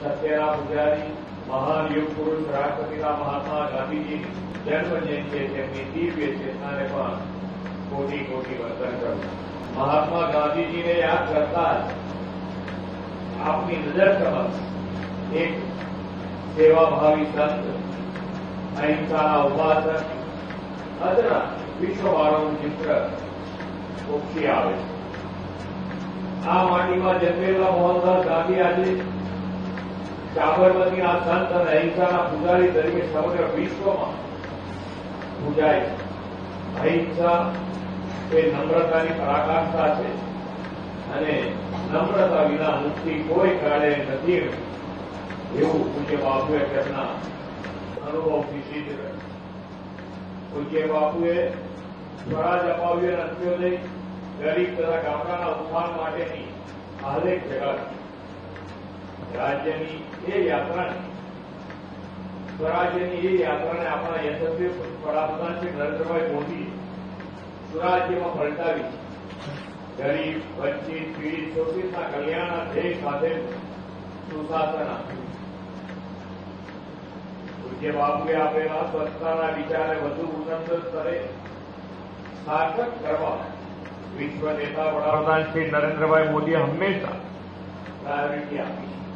સત્યના પૂજારી મહાન યુગ પુરુષ રાષ્ટ્રપિતા મહાત્મા ગાંધીજીની જન્મ જયંતિ તેમની દિવ્ય ચેતનાને પણ કોટી કોટી વંદન કરું મહાત્મા ગાંધીજીને યાદ કરતા જ આપની નજર સમક્ષ એક સેવાભાવી સંત અહિંસાના ઉપાસક અદના વિશ્વવાળાનું ચિત્ર ઉપસી આવે છે આ માટીમાં જન્મેલા મોહનદાસ ગાંધી આજે સાબરમતીના સંત અને અહિંસાના પૂજારી તરીકે સમગ્ર વિશ્વમાં પૂજાય અહિંસા એ નમ્રતાની પરાકાષ્ઠા છે અને નમ્રતા વિના મુક્તિ કોઈ કાળે નથી એવું પૂજ્ય બાપુએ તેમના અનુભવથી સિદ્ધ કર્યું. પૂજ્ય બાપુએ સ્વરાજ અપાવ્યું અને ગરીબ તથા ગામડાના ઉત્થાન માટેની આલેખ જગાડી રાજ્યની એ યાત્રાને સ્વરાજ્યની એ યાત્રાને આપણા યશસ્વી વડાપ્રધાન શ્રી નરેન્દ્રભાઈ મોદી સ્વરાજ્યમાં પલટાવી ગરીબ વંચિત પીડિત શોષિતના કલ્યાણના ધ્યેય સાથે સુશાસન આપ્યું પૂજ્ય બાપુએ આપેલા સ્વચ્છતાના વિચારને વધુ ઉન્નત સ્તરે સાર્થક કરવા વિશ્વ નેતા વડાપ્રધાન શ્રી નરેન્દ્રભાઈ મોદીએ હંમેશા પ્રાયોરિટી આપી છે